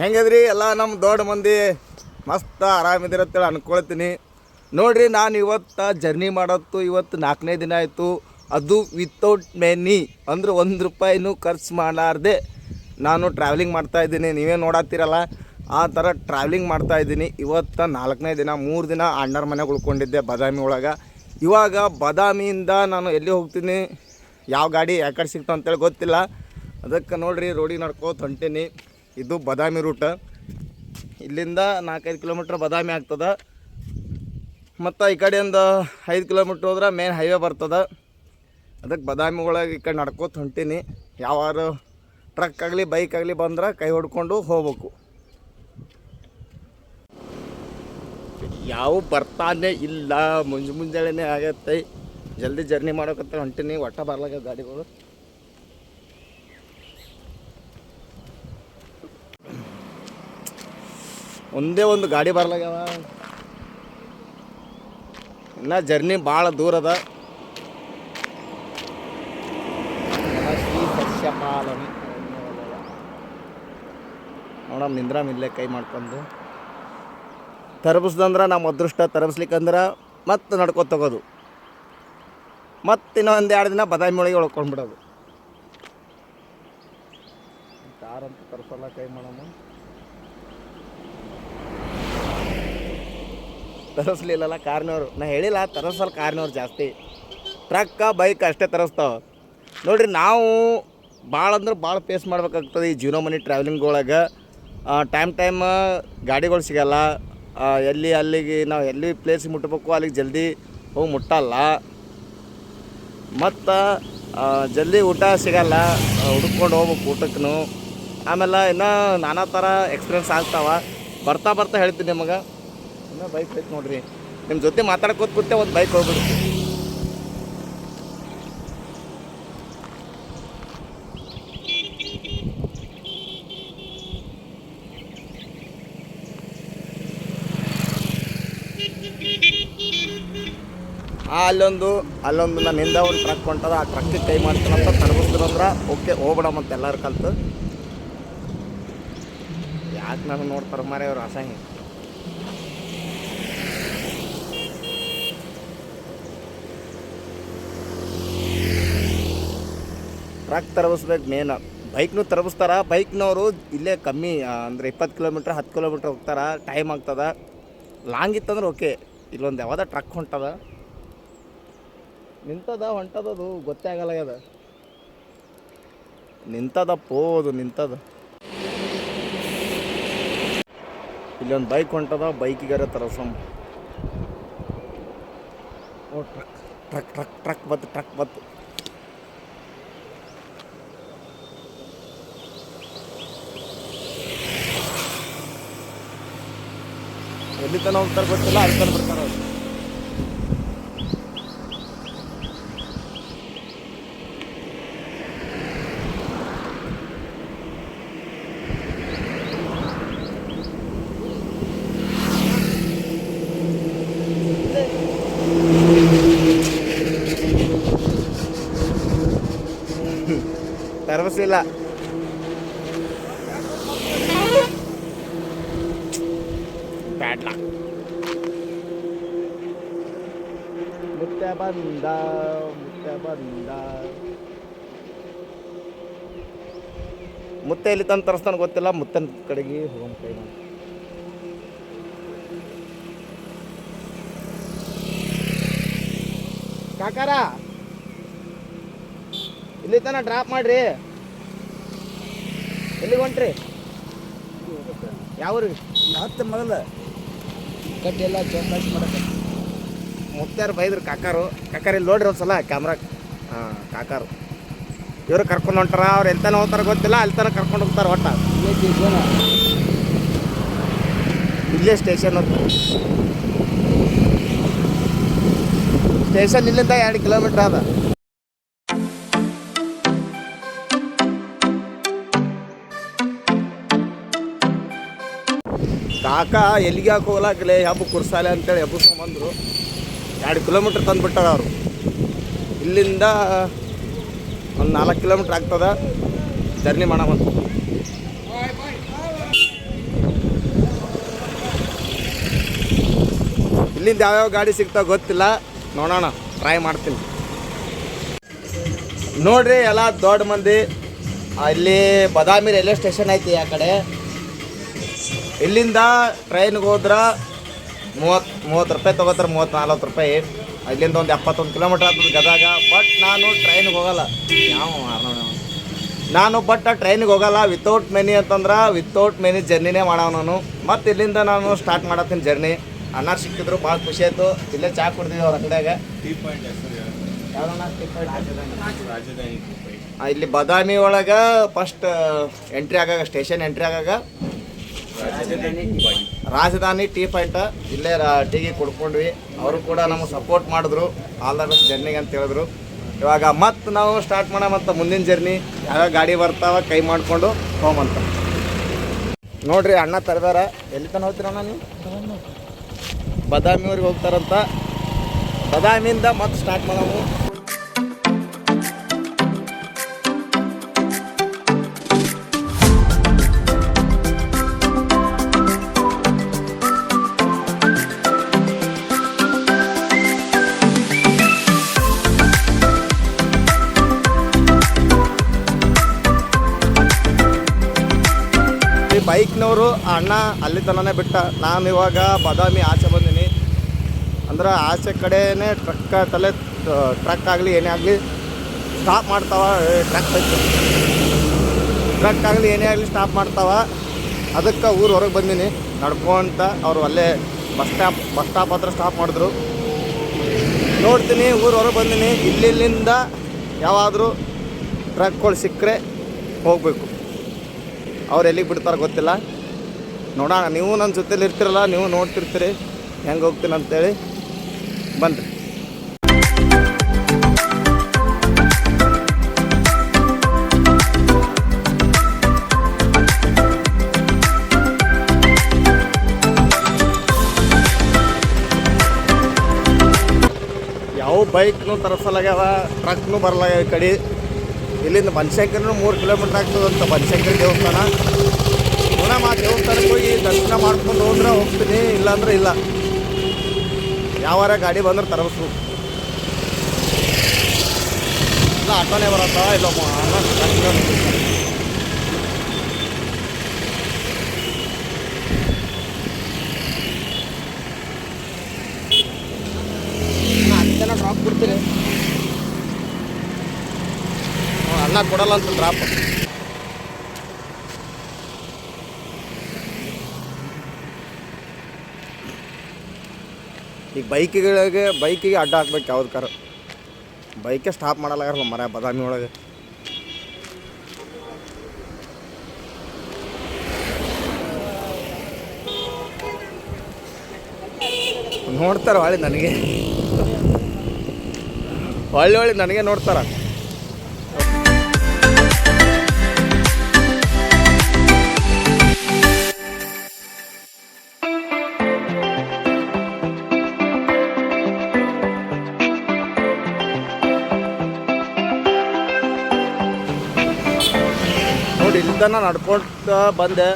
ಹೆಂಗದ್ರಿ? ಎಲ್ಲ ನಮ್ಮ ದೊಡ್ಡ ಮಂದಿ ಮಸ್ತ್ ಆರಾಮಿದಿರತ್ತೇಳಿ ಅನ್ಕೊಳ್ತೀನಿ. ನೋಡ್ರಿ, ನಾನು ಇವತ್ತು ಜರ್ನಿ ಮಾಡತ್ತು ಇವತ್ತು ನಾಲ್ಕನೇ ದಿನ ಆಯಿತು. ಅದು ವಿತೌಟ್ ಮೆನಿ ಅಂದ್ರೆ ಒಂದು ರೂಪಾಯಿನೂ ಖರ್ಚು ಮಾಡಲಾರ್ದೆ ನಾನು ಟ್ರಾವೆಲಿಂಗ್ ಮಾಡ್ತಾ ಇದ್ದೀನಿ. ನೀವೇ ನೋಡತ್ತೀರಲ್ಲ ಆ ಥರ ಟ್ರಾವೆಲಿಂಗ್ ಮಾಡ್ತಾ ಇದ್ದೀನಿ. ಇವತ್ತು ನಾಲ್ಕನೇ ದಿನ, ಮೂರು ದಿನ ಅಣ್ಣರ ಮನೆಗೆ ಉಳ್ಕೊಂಡಿದ್ದೆ ಬಾದಾಮಿ ಒಳಗೆ. ಇವಾಗ ಬಾದಾಮಿಯಿಂದ ನಾನು ಎಲ್ಲಿ ಹೋಗ್ತೀನಿ? ಯಾವ ಗಾಡಿ ಯಾಕಡೆ ಕಡೆ ಸಿಗ್ತಾವ ಅಂತೇಳಿ ಗೊತ್ತಿಲ್ಲ. ಅದಕ್ಕೆ ನೋಡಿರಿ ರೋಡಿಗೆ ನಡ್ಕೋತ ಹೊಂಟೀನಿ. ಇದು ಬಾದಾಮಿ ರೂಟ. ಇಲ್ಲಿಂದ ನಾಲ್ಕೈದು ಕಿಲೋಮೀಟ್ರ್ ಬಾದಾಮಿ ಆಗ್ತದೆ. ಮತ್ತು ಈ ಕಡೆಯಿಂದ ಐದು ಕಿಲೋಮೀಟ್ರ್ ಹೋದ್ರೆ ಮೇನ್ ಹೈವೇ ಬರ್ತದೆ. ಅದಕ್ಕೆ ಬಾದಾಮಿ ಒಳಗೆ ಈ ಕಡೆ ನಡ್ಕೋತ ಹೊಂಟೀನಿ. ಯಾವಾರು ಟ್ರಕ್ ಆಗಲಿ ಬೈಕ್ ಆಗಲಿ ಬಂದ್ರೆ ಕೈ ಹೊಡ್ಕೊಂಡು ಹೋಗ್ಬೇಕು. ಯಾವ ಬರ್ತಾನೆ ಇಲ್ಲ, ಮುಂಜು ಮುಂಜಾನೆ ಆಗತ್ತೆ. ಜಲ್ದಿ ಜರ್ನಿ ಮಾಡೋಕತ್ತ ಹೊಂಟೀನಿ. ಒಟ್ಟ ಬರ್ಲಾಗ ಗಾಡಿಗಳು. ಒಂದೇ ಒಂದು ಗಾಡಿ ಬರ್ಲಾಗ್ಯಾವ. ಇನ್ನ ಜರ್ನಿ ಭಾಳ ದೂರ ಅದ. ಶ್ರೀ ಸಸ್ಯಪಾಲನೆ. ನೋಡಮ್ ನಿಂದ್ರಾಮ್ ಇಲ್ಲೇ ಕೈ ಮಾಡ್ಕೊಂಡು. ತರಬಿಸ್ದಂದ್ರೆ ನಮ್ಮ ಅದೃಷ್ಟ ತರಬಿಸ್ಲಿಕ್ಕಂದ್ರೆ ಮತ್ತೆ ನಡ್ಕೊತ ತಗೋದು. ಮತ್ತೆ ಇನ್ನೊಂದು ಎರಡು ದಿನ ಬದಾಮಿ ಒಳಗೆ ಉಳ್ಕೊಂಡ್ಬಿಡೋದು. ಯಾರಂತ ತರಿಸಲ್ಲ ಕೈ ಮಾಡಮ್ಮ ತರಿಸ್ಲಿಲ್ಲಲ್ಲ ಕಾರ್ನವ್ರು. ನಾ ಹೇಳಿಲ್ಲ ತರಿಸಲ್ಲ ಕಾರ್ನವ್ರು ಜಾಸ್ತಿ. ಟ್ರಕ್ಕ, ಬೈಕ್ ಅಷ್ಟೇ ತರಿಸ್ತಾವ. ನೋಡಿರಿ, ನಾವು ಭಾಳ ಅಂದ್ರೆ ಭಾಳ ಫೇಸ್ ಮಾಡ್ಬೇಕಾಗ್ತದೆ ಈ ಜೀರೋ ಮನಿ ಟ್ರಾವೆಲಿಂಗ್ ಒಳಗೆ. ಟೈಮ್ ಟೈಮ್ ಗಾಡಿಗಳು ಸಿಗಲ್ಲ. ಎಲ್ಲಿ ಅಲ್ಲಿಗೆ ನಾವು ಎಲ್ಲಿ ಪ್ಲೇಸ್ ಮುಟ್ಟಬೇಕು ಅಲ್ಲಿಗೆ ಜಲ್ದಿ ಹೋಗಿ ಮುಟ್ಟಲ್ಲ. ಮತ್ತು ಜಲ್ದಿ ಊಟ ಸಿಗಲ್ಲ. ಹುಡುಕೊಂಡು ಹೋಗ್ಬೇಕು ಊಟಕ್ಕೂ ಆಮೇಲೆ ಇನ್ನೂ ನಾನಾ ಥರ ಎಕ್ಸ್ಪೀರಿಯನ್ಸ್ ಆಗ್ತಾವ. ಬರ್ತಾ ಬರ್ತಾ ಹೇಳ್ತೀನಿ ನಿಮಗೆ. ಇನ್ನೂ ಬೈಕ್ ಐತೆ ನೋಡ್ರಿ. ನಿಮ್ಮ ಜೊತೆ ಮಾತಾಡ್ಕೋತ ಕೂತೆ ಒಂದು ಬೈಕ್ ಹೋಗ್ಬಿಡ್ತು ಆ, ಅಲ್ಲೊಂದು ಅಲ್ಲೊಂದು ನನ್ನ ಹಿಂದೆ ಒಂದು ಟ್ರಕ್ ಹೊಂಟದ. ಆ ಟ್ರಕ್ಕಿಗೆ ಕೈ ಮಾಡ್ತೀನಂತ ತರಬಿಸ್ದ್ರಂದ್ರೆ ಓಕೆ ಹೋಗ್ಬಿಡಮಂತ ಎಲ್ಲರ ಕಲ್ತು. ಯಾಕೆ ನಾನು ನೋಡ್ತಾರೆ ಮಾರೇ ಅವ್ರು ಅಸಹ್ಯ. Truck ತರಬಿಸ್ಬೇಕು main. ಬೈಕ್ನು ತರಬಿಸ್ತಾರ ಬೈಕ್ನವರು ಇಲ್ಲೇ ಕಮ್ಮಿ ಅಂದರೆ ಇಪ್ಪತ್ತು ಕಿಲೋಮೀಟ್ರ್, ಹತ್ತು ಕಿಲೋಮೀಟ್ರ್ ಹೋಗ್ತಾರ. ಟೈಮ್ ಆಗ್ತದೆ. ಲಾಂಗ್ ಇತ್ತಂದ್ರೆ ಓಕೆ. ಇಲ್ಲೊಂದು ಯಾವ್ದು ಟ್ರಕ್ ಹೊಂಟದ. ನಿಂತದ, ಹೊಂಟದದು ಗೊತ್ತೇ ಆಗಲ್ಲ ಅದ. ನಿಂತದ ಅದು ನಿಂತದ. ಇಲ್ಲೊಂದು ಬೈಕ್ ಹೊಂಟದ, ಬೈಕಿಗಾರ ತರಸಮ್. ಓ, ಟ್ರಕ್ ಟ್ರಕ್ ಟ್ರಕ್ ಟ್ರಕ್ ಬತ್ತು ಟ್ರಕ್ ಬತ್ತು ಎಲ್ಲಿ ತನ ಹೋಗ್ತಾರೆ ಗೊತ್ತಿಲ್ಲ ಅಲ್ಲಿ ತನಕ ಬರ್ತಾರೆ ಅವ್ರು. ಬ್ಯಾಡ್ಲ. ಮುತ್ತ ಬಂದ ಮುತ್ತ ಬಂದ. ಮುತ್ತ ಎಲ್ಲಿ ತಂದು ತರಿಸ್ತಾನ ಗೊತ್ತಿಲ್ಲ ಮುತ್ತನ ಕಡೆಗೆ ಹೋಗೋಣ ಕೈ ಮಾಡಿ ಕಾಕಾರ ಇಲ್ಲಿ ತನ ಡ್ರಾಪ್ ಮಾಡ್ರಿ. ಎಲ್ಲಿಗೆ ಹೊಂಟ್ರಿ? ಯಾವ್ರಿ ಹತ್ತು ಮೊದಲ ಕಟ್ಟಿ ಎಲ್ಲ ಚೌಕಾಸಿ ಮಾಡಕ್ಕೆ ಮುತ್ತಾರು ಬೈದ್ರು ಕಾಕಾರು. ಕಾಕಾರ ಇಲ್ಲಿ ನೋಡ್ರಿ ಒಂದ್ಸಲ ಕ್ಯಾಮ್ರಾ ಹಾಂ ಕಾಕಾರು. ಇವರು ಕರ್ಕೊಂಡು ಹೊಂಟಾರ ಅವ್ರು ಎಂತನ ಹೋಗ್ತಾರೆ ಗೊತ್ತಿಲ್ಲ ಅಲ್ಲಿ ತನಕ ಕರ್ಕೊಂಡು ಹೋಗ್ತಾರೆ ಜನ ಇಲ್ಲೇ ಸ್ಟೇಷನ್ ಸ್ಟೇಷನ್ ಇಲ್ಲಿಂದ ಎರಡು ಕಿಲೋಮೀಟ್ರ್ ಅದ. ಕಾಕ ಎಲ್ಲಿಗೆ ಯಾಕೆ ಹೋಗ್ಲಾಕಲೆ ಹಬ್ಬ ಕುರ್ಸಾಲೆ ಅಂತೇಳಿ ಹಬ್ಬಸ್ಕೊಂಡು ಎರಡು ಕಿಲೋಮೀಟ್ರ್ ತಂದುಬಿಟ್ಟಾರ ಅವರು. ಇಲ್ಲಿಂದ ಒಂದು ನಾಲ್ಕು ಕಿಲೋಮೀಟ್ರ್ ಆಗ್ತದೆ, ಜರ್ನಿ ಮಾಡೋಣ ಇಲ್ಲಿಂದ ಯಾವ್ಯಾವ ಗಾಡಿ ಸಿಗ್ತಾವ ಗೊತ್ತಿಲ್ಲ, ನೋಡೋಣ ಟ್ರೈ ಮಾಡ್ತೀನಿ. ನೋಡ್ರಿ, ಎಲ್ಲ ದೊಡ್ಡ ಮಂದಿ, ಅಲ್ಲಿ ಬದಾಮಿ ರೈಲ್ವೆ ಸ್ಟೇಷನ್ ಐತಿ ಆ ಕಡೆ. ಇಲ್ಲಿಂದ ಟ್ರೈನ್ಗೆ ಹೋದ್ರೆ ಮೂವತ್ತು ಮೂವತ್ತು ರೂಪಾಯಿ ತೊಗೋತಾರೆ ಮೂವತ್ತು ನಲ್ವತ್ತು ರೂಪಾಯಿ. ಅಲ್ಲಿಂದ ಒಂದು ಎಪ್ಪತ್ತೊಂದು ಕಿಲೋಮೀಟ್ರ್ ಆಗ್ತದೆ ಗದಗ. ಬಟ್ ನಾನು ಟ್ರೈನ್ಗೆ ಹೋಗಲ್ಲ. ಯಾವ ನಾನು ಬಟ್ ಟ್ರೈನಿಗೆ ಹೋಗಲ್ಲ. ವಿತೌಟ್ ಮೆನಿ ಅಂತಂದ್ರೆ ವಿತೌಟ್ ಮೆನಿ ಜರ್ನಿನೇ ಮಾಡವ ನಾನು. ಮತ್ತು ಇಲ್ಲಿಂದ ನಾನು ಸ್ಟಾರ್ಟ್ ಮಾಡತ್ತೀನಿ ಜರ್ನಿ ಅನ್ನ ಸಿಕ್ಕಿದ್ರು ಭಾಳ ಖುಷಿ ಆಯಿತು. ಇಲ್ಲೇ ಚಾ ಕುಡ್ದಿವಿ ಅವ್ರ ಅಂಗಡಿಯಾಗ. ಇಲ್ಲಿ ಬದಾಮಿ ಒಳಗೆ ಫಸ್ಟ್ ಎಂಟ್ರಿ ಆಗಾಗ ಸ್ಟೇಷನ್ ಎಂಟ್ರಿ ಆಗಾಗ Rajdhani tea point Rajdhani tea point ಇಲ್ಲೇ ರಾ- ಟೀಗೆ ಕೊಡ್ಕೊಂಡ್ವಿ. ಅವರು ಕೂಡ ನಮಗೆ ಸಪೋರ್ಟ್ ಮಾಡಿದ್ರು. ಆಲ್ ದ ಬೆಸ್ಟ್ ಜರ್ನಿಗೆ ಅಂತ ಹೇಳಿದ್ರು. ಇವಾಗ ಮತ್ತೆ ನಾವು ಸ್ಟಾರ್ಟ್ ಮಾಡೋ ಮತ್ತು ಮುಂದಿನ ಜರ್ನಿ ಯಾವ ಗಾಡಿ ಬರ್ತಾವ ಕೈ ಮಾಡಿಕೊಂಡು ಹೋಗಂತ ನೋಡ್ರಿ ಅಣ್ಣ ತರದಾರ. ಎಲ್ಲಿ ತನ ಹೋಗ್ತೀರಣ್ಣ ನೀವು? ಬದಾಮಿಯವ್ರಿಗೆ ಹೋಗ್ತಾರಂತ. ಬದಾಮಿಯಿಂದ ಮತ್ತೆ ಸ್ಟಾರ್ಟ್ ಮಾಡವು ಆ ಅಣ್ಣ ಅಲ್ಲಿ ತನನೇ ಬಿಟ್ಟ. ನಾನು ಇವಾಗ ಬಾದಾಮಿ ಆಚೆ ಬಂದೀನಿ. ಅಂದ್ರೆ ಆಚೆ ಕಡೆನೇ ಟ್ರಕ್ ತಲೆ ಟ್ರಕ್ ಆಗಲಿ ಏನೇ ಆಗಲಿ ಸ್ಟಾಪ್ ಮಾಡ್ತಾವ ಟ್ರಕ್ ಟ್ರಕ್ ಆಗಲಿ ಏನೇ ಆಗಲಿ ಸ್ಟಾಪ್ ಮಾಡ್ತಾವ. ಅದಕ್ಕೆ ಊರು ಹೊರಗೆ ಬಂದೀನಿ. ನಡ್ಕೊಂತ ಅವರು ಅಲ್ಲೇ ಬಸ್ ಸ್ಟಾಪ್ ಬಸ್ ಸ್ಟಾಪ್ ಹತ್ರ ಸ್ಟಾಪ್ ಮಾಡಿದ್ರು. ನೋಡ್ತೀನಿ ಊರು ಹೊರಗೆ ಬಂದೀನಿ. ಇಲ್ಲಿಂದ ಯಾವಾದರೂ ಟ್ರಕ್ಗಳು ಸಿಕ್ಕರೆ ಹೋಗಬೇಕು. ಅವ್ರು ಎಲ್ಲಿಗೆ ಬಿಡ್ತಾರೆ ಗೊತ್ತಿಲ್ಲ. ನೋಡೋಣ, ನೀವು ನನ್ನ ಜೊತೆಲಿ ಇರ್ತಿರಲ್ಲ, ನೀವು ನೋಡ್ತಿರ್ತೀರಿ, ಹೆಂಗೆ ಹೋಗ್ತೀನಿ ಅಂತೇಳಿ. ಬನ್ರಿ. ಯಾವ ಬೈಕ್ನು ತರಿಸಲಾಗ್ಯಾವ ಟ್ರಕ್ನು ಬರಲಾಗ್ಯಾವ ಈ ಕಡೆ. ಇಲ್ಲಿಂದ ಬನಶಂಕರಿನೂ ಮೂರು ಕಿಲೋಮೀಟ್ರ್ ಆಗ್ತದಂತ ಬನಶಂಕರಿ ದೇವಸ್ಥಾನ. ಪುನಃ ಆ ದೇವಸ್ಥಾನಕ್ಕೆ ಹೋಗ್ತೀನಿ, ಇಲ್ಲಾಂದ್ರೆ ಇಲ್ಲ. ಯಾವಾರ ಗಾಡಿ ಬಂದ್ರೆ ತರಸ್ಬೇಕು ಇಲ್ಲ, ಆಟೋನೇ ಬರತ್ತ? ಇಲ್ಲ ಜನ ಡ್ರಾಪ್ ಕೊಡ್ತೀರಿ ಅಣ್ಣ ಕೊಡಲ್ಲ ಅಂತ ಡ್ರಾಪ್ ಈಗ ಬೈಕ್ಗಳಿಗೆ, ಬೈಕಿಗೆ ಅಡ್ಡ ಹಾಕ್ಬೇಕು ಯಾವ್ದು ಕಾರ. ಬೈಕೆ ಸ್ಟಾಪ್ ಮಾಡಲ್ಲ ಮರ ಬದಾಮಿ ಒಳಗೆ. ನೋಡ್ತಾರೆ ಹೊಳ್ಳಿ ನನಗೆ. ಹೊಳ್ಳಿ ಹೊಳ್ಳಿ ನನಗೆ ನೋಡ್ತಾರ. ನೋಡಿ ನಡ್ಕೊಳ್ತಾ ಬಂದೆ.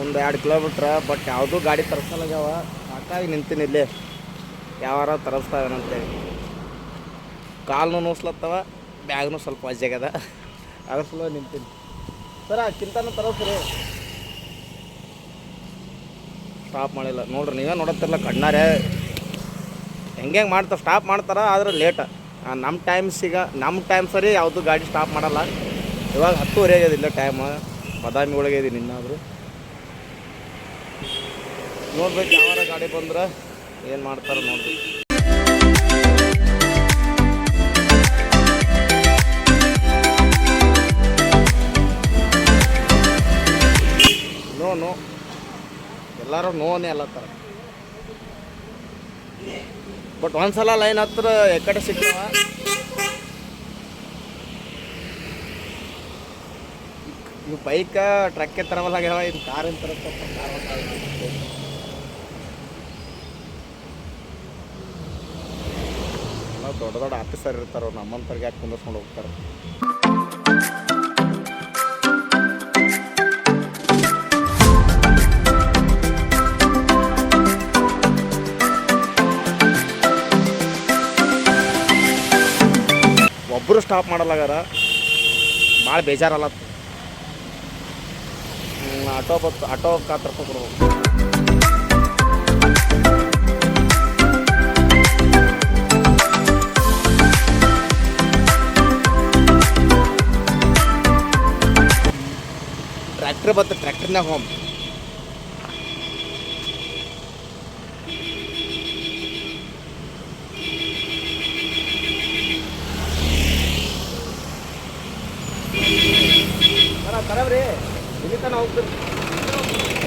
ಒಂದು ಎರಡು ಕಿಲೋಮೀಟ್ರ್, ಬಟ್ ಯಾವುದೂ ಗಾಡಿ ತರಿಸಲಾಗ್ಯಾವ. ಸಾಕಾಗಿ ನಿಂತೀನಿ ಇಲ್ಲಿ. ಯಾವಾರ ತರಿಸ್ತಾವೇನಂತೇಳಿ. ಕಾಲು ನೋಸ್ಲತ್ತವ, ಬ್ಯಾಗ್ನು ಸ್ವಲ್ಪ ಅಜ್ಜಾಗ್ಯದ ಅದ್ರ ಸಲ ನಿಂತೀನಿ. ಸರ, ಕಿಂತನೂ ತರಸ್ರಿ. ಸ್ಟಾಪ್ ಮಾಡಿಲ್ಲ. ನೋಡ್ರಿ, ನೀವೇ ನೋಡತ್ತಿರಲ್ಲ ಕಣ್ಣಾರೆ. ಹೆಂಗೆ ಹೆಂಗೆ ಮಾಡ್ತಾರೆ ಸ್ಟಾಪ್ ಮಾಡ್ತಾರ, ಆದ್ರೆ ಲೇಟ ನಮ್ಮ ಟೈಮ್ಸಿಗ ನಮ್ಮ ಟೈಮ್ ಸರಿ ಯಾವುದು ಗಾಡಿ ಸ್ಟಾಪ್ ಮಾಡಲ್ಲ. ಇವಾಗ ಹತ್ತುವರೆ ಆಗ್ಯದ ಇಲ್ಲ ಟೈಮ್ ಬದಾಮಿ ಒಳಗೆ ಇದೀನಿ ಇನ್ನಾದರೂ. ನೋಡ್ಬೇಕು ಯಾವಾರ ಗಾಡಿ ಬಂದ್ರೆ ಏನು ಮಾಡ್ತಾರೆ ನೋಡ್ಬೇಕು. ನೋ ನೋ ಎಲ್ಲರೂ ನೋನೇ ಅಲ್ಲತ್ತಾರ ಬಟ್ ಒಂದ್ಸಲ ಲೈನ್ ಹತ್ರ ಎಕ್ಕಡೆ ಸಿಗ್ತಾವ ಇವು ಬೈಕ್ ಟ್ರಕ್ಕೆ ತರವಲ್ಲ ಆಗ್ಯಾವ ಇದು ಕಾರ್ ಅಂತ ದೊಡ್ಡ ದೊಡ್ಡ ಆಫೀಸರ್ ಇರ್ತಾರ, ಅವ್ರು ನಮ್ಮಂತರ್ಗೆ ಯಾಕೆ ಕುಂದರ್ಸ್ಕೊಂಡು ಹೋಗ್ತಾರೆ? ಒಬ್ಬರು ಸ್ಟಾಪ್ ಮಾಡಲಾಗಾರ ಭಾಳ ಬೇಜಾರಲ್ಲ ಆಟೋ ಬತ್ತು ಆಟೋ ಹತ್ತು ರೂಪಾಯಿ ಕೊಡ್ಬೇಕು ಟ್ರ್ಯಾಕ್ಟರ್ ಬತ್ತು ಟ್ರ್ಯಾಕ್ಟರ್ನಾಗ ಹೋಮ್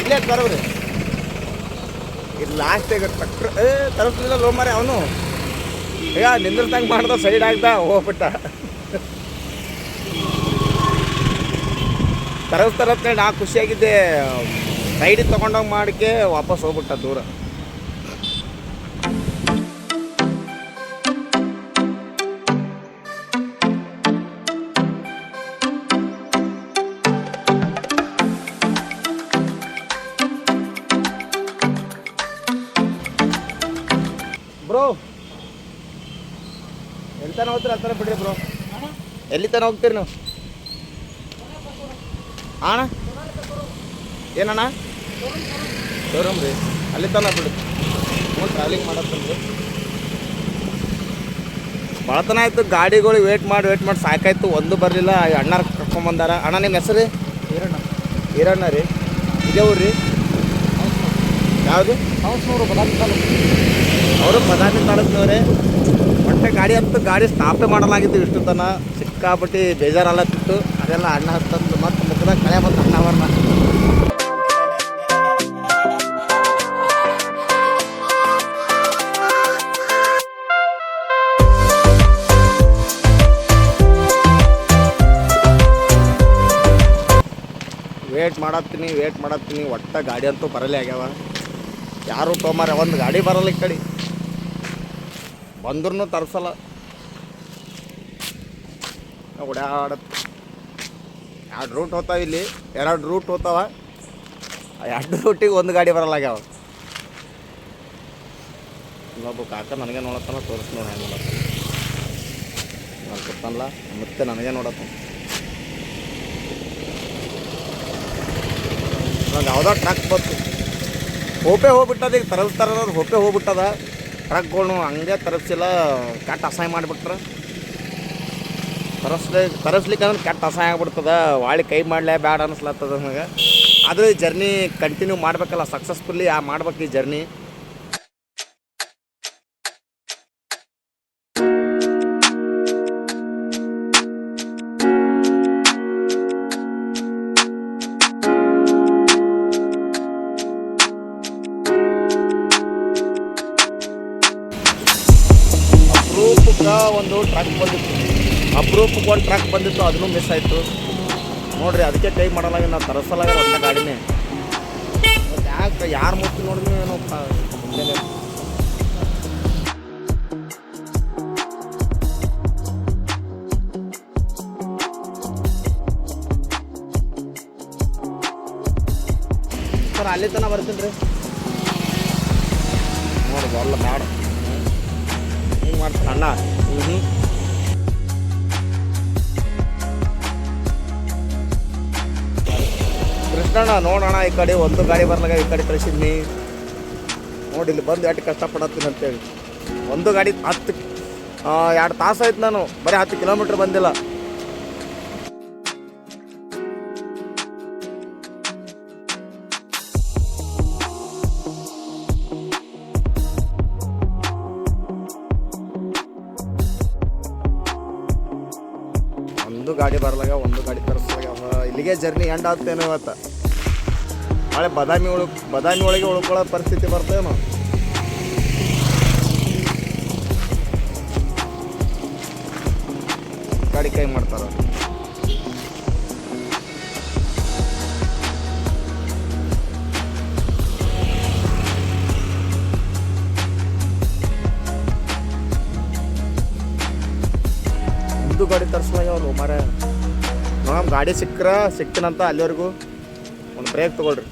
ಇಲ್ಲಿ ಬರಬ್ರಿ ಇದು ಲಾಸ್ಟ್ ಈಗ ಟ್ರಕ್ಟರ್ ಏ ತರಿಸ್ಲಿಲ್ಲ ಲೋ ಮಾರೆ ಅವನು. ಈಗ ನಿಂದ್ರದಂಗೆ ಮಾಡ್ದ ಸೈಡ್ ಆಗ್ದ, ಹೋಗ್ಬಿಟ್ಟ. ತರಿಸ್ತಾರಂತೇಳಿ ನಾ ಖುಷಿಯಾಗಿದ್ದೆ. ಸೈಡಿಗೆ ತೊಗೊಂಡೋಗಿ ಮಾಡಕ್ಕೆ ವಾಪಸ್ ಹೋಗ್ಬಿಟ್ಟ ದೂರ. ಬ್ರೋ? ಎಲ್ಲಿ ತನಕ ಹೋಗ್ತೀರ? ಥರ ಬಿಡ್ರಿ ಬ್ರೋ. ಎಲ್ಲಿ ತನಕ ಹೋಗ್ತೀರಿ ನೀವು? ಅಣ್ಣ ಏನಣ್ಣ? ಶೋರೂಮ್ ರೀ. ಅಲ್ಲಿ ತನಕ ಬಿಡು. ಹ್ಞೂ ಟ್ರಾವೆಲಿಂಗ್ ಮಾಡತ್ತಂದ್ರೆ ಭಾಳ ತನ ಆಯ್ತು ಗಾಡಿಗಳು ವೇಟ್ ಮಾಡಿ ವೇಟ್ ಮಾಡಿ ಸಾಕಾಯ್ತು. ಒಂದು ಬರಲಿಲ್ಲ ಅಣ್ಣಾರು ಕರ್ಕೊಂಬಂದಾರ ಅಣ್ಣ ನಿಮ್ಮ ಹೆಸರು ರೀ? ಈರಣ್ಣ. ಈರಣ್ಣ ರೀ. ಇದೇ ಊರು ರೀ? ಯಾವುದು? ಹೌಸ್ನೂರು ಬದಾಮಿ ತಾಲೂಕು. ಅವರು ಬದಾಮಿ ತಾಲೂಕಿನವರೇ. ಒಟ್ಟೆ ಗಾಡಿ ಅಂತೂ ಗಾಡಿ ಸ್ಟಾಪೇ ಮಾಡಲಾಗಿತ್ತು ಇಷ್ಟು ತನ. ಸಿಕ್ಕಾಪಟ್ಟಿ ಬೇಜಾರಲ್ಲತ್ತಿತ್ತು ಅದೆಲ್ಲ ಅಣ್ಣ ಹತ್ತಂದು ಮತ್ತೆ ಮುಖದಾಗ ಕಳೆ ಬಂತು ಅಣ್ಣ ಅವ್ರನ್ನ. ವೇಟ್ ಮಾಡತ್ತೀನಿ ವೇಟ್ ಮಾಡತ್ತೀನಿ. ಒಟ್ಟ ಗಾಡಿ ಅಂತೂ ಬರಲೇ ಆಗ್ಯಾವ. ಯಾರು ತೊಗೊಂಬಾರ ಒಂದು ಗಾಡಿ ಬರಲ್ಲ ಈ ಕಡೆ. ಬಂದ್ರೂ ತರಿಸಲ್ಲ. ಓಡಾಡತ್ತೆ ಎರಡು ರೂಟ್ ಹೋತಾವ ಇಲ್ಲಿ. ಎರಡು ರೂಟ್ ಹೋತಾವ ಎರಡು ರೂಟಿಗೆ ಒಂದು ಗಾಡಿ ಬರಲ್ಲ ಆಗ್ಯಾವ. ಇನ್ನೊಬ್ಬ ಕಾಕ ನನಗೆ ನೋಡತ್ತಾನ, ತೋರಿಸ್ ನೋಡಿ ಹೆಂಗೆ ನೋಡತ್ತಲ್ಲ ಮತ್ತೆ ನನಗೆ ನೋಡತ್ತ ನಂಗೆ ಯಾವುದೋ ಟ್ರಕ್ ಬಂತು. ಹೋಪೆ ಹೋಗ್ಬಿಟ್ಟದ, ಈಗ ತರಸ್ತಾರ ಹೋಪೆ ಹೋಗ್ಬಿಟ್ಟದ. ಟ್ರಕ್ಗಳು ಹಂಗೆ ತರಿಸಿಲ್ಲ ಕೆಟ್ಟ ಅಸಹಾಯ ಮಾಡಿಬಿಟ್ರ. ತರಸ್ಲಿ ತರಸ್ಲಿಕ್ಕೆ ಅಂದ್ರೆ ಕೆಟ್ಟ ಅಸಹಾಯ ಆಗ್ಬಿಡ್ತದ. ವಾಳಿ ಕೈ ಮಾಡಲೇ ಬ್ಯಾಡ ಅನ್ನಿಸ್ಲತ್ತದ ನನಗೆ ಆದರೆ ಜರ್ನಿ ಕಂಟಿನ್ಯೂ ಮಾಡಬೇಕಲ್ಲ ಸಕ್ಸಸ್ಫುಲ್ಲಿ ಆ ಮಾಡ್ಬೇಕು ಈ ಜರ್ನಿ. ಒಂದು ಟ್ರಕ್ ಬಂದಿತ್ತು. ಅಪ್ರೂಪಕ್ಕೆ ಒಂದು ಟ್ರಕ್ ಬಂದಿತ್ತು, ಅದನ್ನು ಮಿಸ್ ಆಯಿತು. ನೋಡ್ರಿ, ಅದಕ್ಕೆ ಕೈ ಮಾಡಲ್ಲ ನಾವು ತರಿಸಲಾಗ ಒಂದು ಗಾಡಿನೇ. ಯಾಕೆ ಯಾರು ಮುಟ್ಟಿ ನೋಡಿದ್ವಿ ಏನೋ ಸರ್, ಅಲ್ಲಿ ತನಕ ಬರ್ತೀನಿ ರೀ. ನೋಡಿ ಬರಲ್ಲ ಬೇಡ. ಹಿಂಗೆ ಅಣ್ಣ. ಕೃಷ್ಣಣ್ಣ, ನೋಡೋಣ, ಈ ಕಡೆ ಒಂದು ಗಾಡಿ ಬರ್ಲಾಗ ಈ ಕಡೆ ಕಳಿಸಿದ್ನಿ. ನೋಡಿ, ಇಲ್ಲಿ ಬಂದು ಎಷ್ಟು ಕಷ್ಟಪಡತ್ತೀನಿ ಅಂತೇಳಿ. ಒಂದು ಗಾಡಿ ಹತ್ತು ಎರಡು ತಾಸು ಆಯ್ತು ನಾನು. ಬರೀ ಹತ್ತು ಕಿಲೋಮೀಟ್ರ್ ಬಂದಿಲ್ಲ. ಇಲ್ಲಿಗೆ ಜರ್ನಿ ಎಂಡ್ ಆಗ್ತೇನೋ ಇವತ್ತು. ನಾಳೆ ಬದಾಮಿ ಉಳು ಬದಾಮಿ ಒಳಗೆ ಉಳ್ಕೊಳ್ಳೋ ಪರಿಸ್ಥಿತಿ ಬರ್ತೇನೋ ಗಾಡಿ ಕೈ ಮಾಡ್ತಾರ. ಒಂದು ಗಾಡಿ ತರಿಸ್ಲಾಗ ಅವ್ರು ಮರ ಗಾಡಿ ಸಿಕ್ಕರೆ ಸಿಕ್ತನಂತ ಅಲ್ಲಿವರೆಗೂ ಒಂದು ಬ್ರೇಕ್ ತೊಗೊಳ್ರಿ.